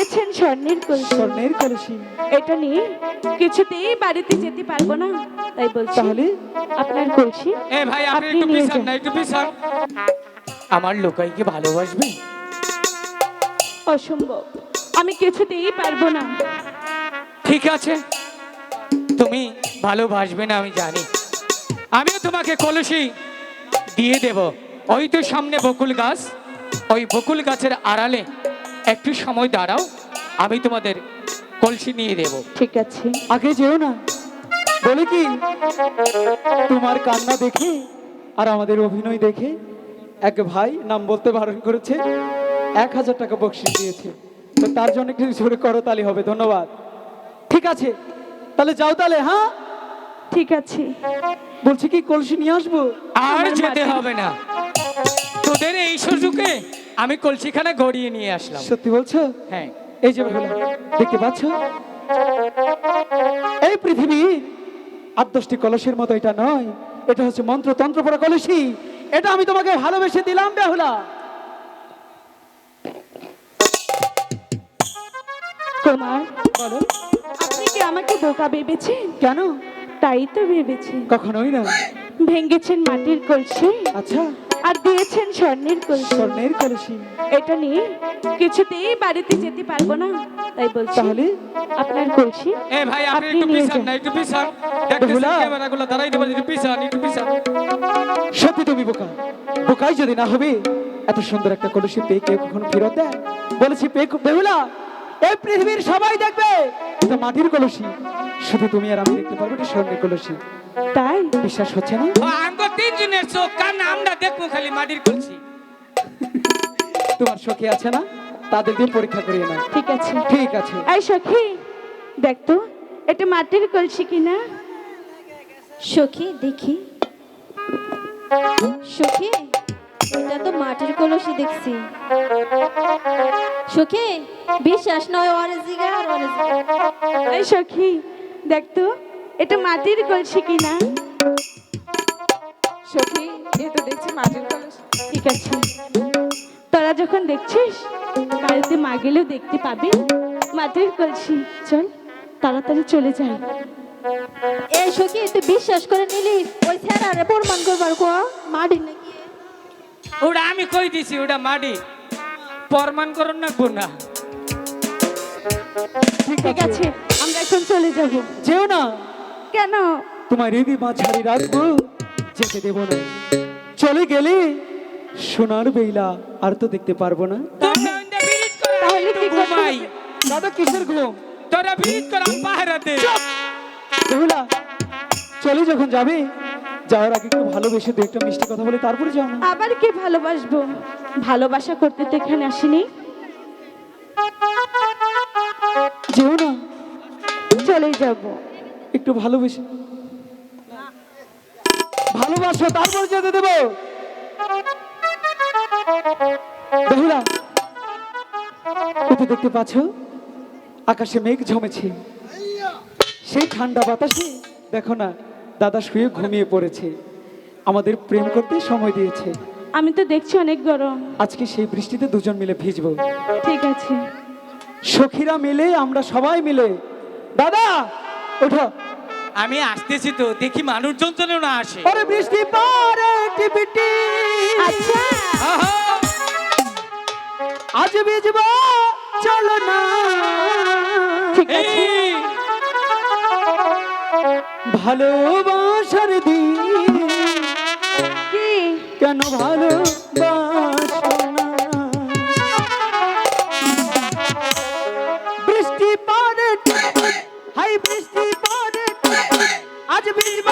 দিয়েছেন স্বর্ণের কলসি। স্বর্ণের কলসি। এটা নিয়ে কিছুতেই বাড়িতে যেতে পারব না। তাই বলছি তাহলে? আপনার কলসি এ ভাই আপনি একটু পিছান না একটু পিছান। আমার লোকাই কি ভালোবাসবে? অসম্ভব। আমি কিছুতেই পারব না। ঠিক আছে। তুমি ভালোবাসবে না আমি জানি। আমিও তোমাকে কলসি দিয়ে দেব। ওই তো সামনে বকুল গাছ। ওই বকুল গাছের আড়ালে একটু সময় দাঁড়াও আমি তোমাদের কলসি নিয়ে দেব। ঠিক আছে। আগে যেও না। বলে কি তোমার কান্না দেখে আর আমাদের অভিনয় দেখে এক ভাই নাম বলতে বারণ করেছে এক হাজার টাকা বকশিস দিয়েছে। তো তার জন্য একটু জোরে করতালি হবে ধন্যবাদ। ঠিক আছে তাহলে যাও তাহলে হ্যাঁ? ঠিক আছে। বলছি কি কলসি নিয়ে আসব? আর যেতে হবে না। তোদের এই সুযোগে আমি কলসিখানা গড়িয়ে নিয়ে আসলাম। সত্যি বলছো? হ্যাঁ। এই যে দেখতে পাচ্ছ? এই আট দশটি কলসের মতো এটা নয়। এটা হচ্ছে মন্ত্র তন্ত্র পড়া কলসি। এটা আমি তোমাকে ভালোবেসে দিলাম বেহুলা। কুমার বলো। আপনি কি আমাকে বোকা ভেবেছেন? কেন? তাই তো ভেবেছি। কখনোই না। ভেঙেছেন মাটির কলসি। আচ্ছা। আর দিয়েছেন স্বর্ণের কলসি। স্বর্ণের কলসি। এটা নিয়ে কিছুতেই বাড়িতে যেতে পারব না। তাই বলছি তাহলে? আপনার কলসি এ ভাই আপনি একটু পিছান না একটু পিছান। দেখতেছেন বেহুলা। ক্যামেরাগুলো দাঁড়াই দেবেন একটু পিছান একটু পিছান। সত্যি তুমি বোকা। বোকাই যদি না হবে এত সুন্দর একটা কলসি পেয়ে কেউ কখনো ফেরত দেয়? বলেছি পেয়ে খুব বেহুলা এই পৃথিবীর সবাই দেখবে এটা মাটির কলসি। শুধু তুমি আর আমি দেখতে পারব এটা স্বর্ণের কলসি। তাই? বিশ্বাস হচ্ছে না? তিনজনের চোখ কান আমরা দেখব খালি মাটির কলসি। তোমার সখী আছে না? তাদের দিয়ে পরীক্ষা করিয়ে না ঠিক আছে। ঠিক আছে। এই সখী দেখ তো এটা মাটির কলসি কিনা? সখী দেখি। সখী এটা তো মাটির কলসি দেখছি। সখী বিশ্বাস নয় অরেজিগা আর অরেজিগা এই সখী দেখ তো এটা মাটির কলসি কিনা? ঠিক আছে। তোরা যখন দেখছিস বাড়িতে মা গেলেও দেখতে পাবি। মাটির কলসি চল তাড়াতাড়ি চলে যাই। এই সখী তুই বিশ্বাস করে নিলি ওই স্যারারে প্রমাণ করবার কো মাটি নাকি? ওটা আমি কই দিছি ওটা মাডি প্রমাণ করুন না গুনা ঠিক আছে আমরা এখন চলে যাব। যেও না। কেন? তোমার রেদি মা ছাড়ি রাখব যেতে দেব না। চলে গেলে? সোনার বেইলা আর তো দেখতে পারব না। তাহলে কি ঘুমাই। দাদা কিসের ঘুম? তোরা বিরিত করে পাহারাতে বেহুলা চলে যখন যাবে যাওয়ার আগে একটু ভালোবেসে দু একটা মিষ্টি কথা বলে তারপরে যাও আবার কি ভালোবাসবো? ভালোবাসা করতে তো এখানে আসিনি। যেও না। চলে যাব। একটু ভালোবেসে। ভালোবাসো তারপর যেতে দেবো। বেহুলা ওতে দেখতে পাচ্ছ? আকাশে মেঘ জমেছে সেই ঠান্ডা বাতাসে দেখো না দাদা শুয়ে ঘুমিয়ে পড়েছে। আমাদের প্রেম করতে সময় দিয়েছে। আমি তো দেখছি অনেক গরম। আজকে সেই বৃষ্টিতে দুজন মিলে ভিজবো। ঠিক আছে। সখীরা মিলে আমরা সবাই মিলে। দাদা ওঠো। আমি আসতেছি তো দেখি মানুষজন যেন না আসে। ওরে বৃষ্টি পারে টিপিটি। আচ্ছা! আজ ভিজব চলো না। ঠিক আছে। ভালোবাসার দিন। কি? কেন ভালোবাসো আজ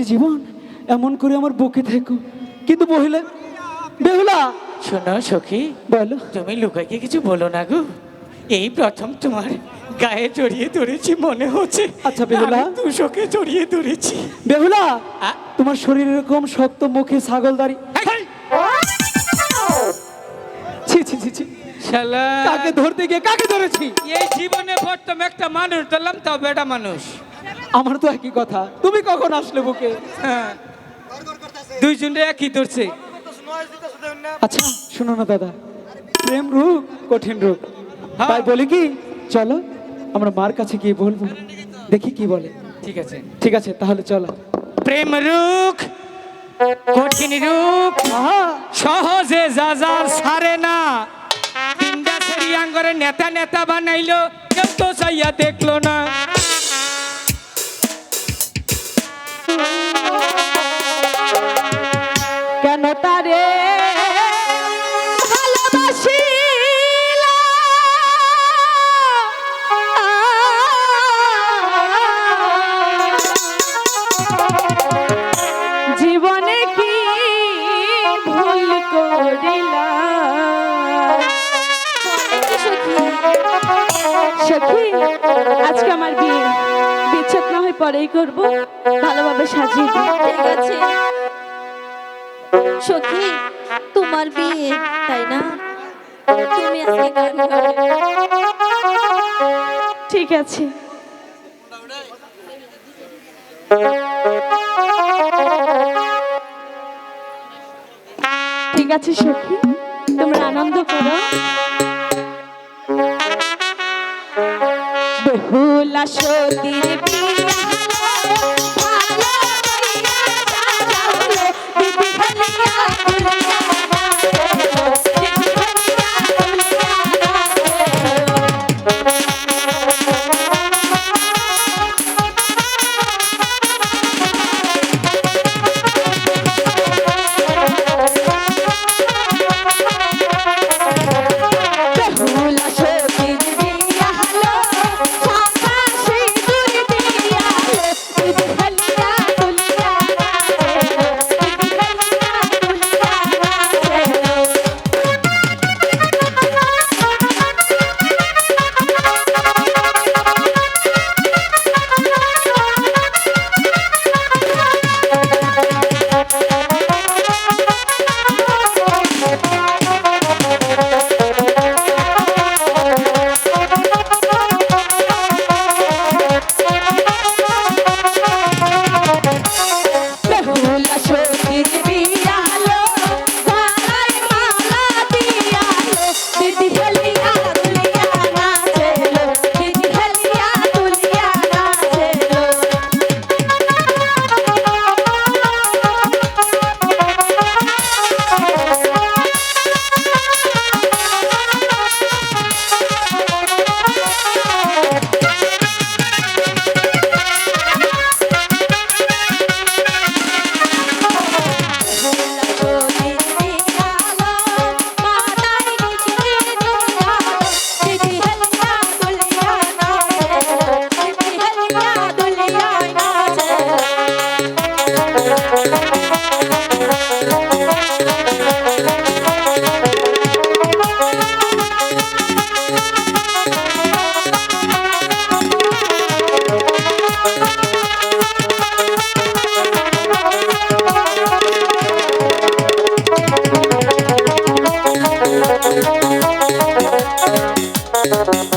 সারাটি জীবন এমন করে আমার বুকে থেকো। কিন্তু মহিলা বেহুলা! শোনো সখী বলো। তুমি লুকাইকে কিছু বলো না গো। এই প্রথম তোমার গায়ে জড়িয়ে ধরেছি মনে হচ্ছে। আচ্ছা, বেহুলা। দুশোকে জড়িয়ে ধরেছি। বেহুলা? তোমার শরীর এরকম শক্ত মুখে ছাগল দাড়ি! ছি ছি ছি ছি। কাকে ধরতে গিয়ে কাকে ধরেছি? এই জীবনে প্রথম একটা মানুষ ধরলাম তাও বেটা মানুষ। আমার তো একই কথা। তুমি কখন আসলে বুকে? হ্যাঁ দুইজনে একই ধরছে। আচ্ছা শোনো না দাদা। প্রেম রূপ কঠিন রূপ। হ্যাঁ। তাই বলি কি চলো আমরা মার কাছে গিয়ে বলব। দেখি কি বলে। ঠিক আছে। ঠিক আছে তাহলে চলো। প্রেম রুখ কঠিন রূপ সহজে যাযার সারে না। তিনটা সেরিয়াঙ্গরে নেতা নেতা বানাইলো কেউ তো চাইয়া দেখল না। সখী আজকে আমার বিয়ে। বিচ্ছেদ না হয় পরেই করব। ভালোভাবে সাজিয়ে ঠিক আছে? সখী, তোমার বিয়ে, তাই না? তুমি আজকে গান ঠিক আছে। ঠিক আছে, সখী। তোমরা আনন্দ করো। বহুলা সতীর বিয়া Thank you.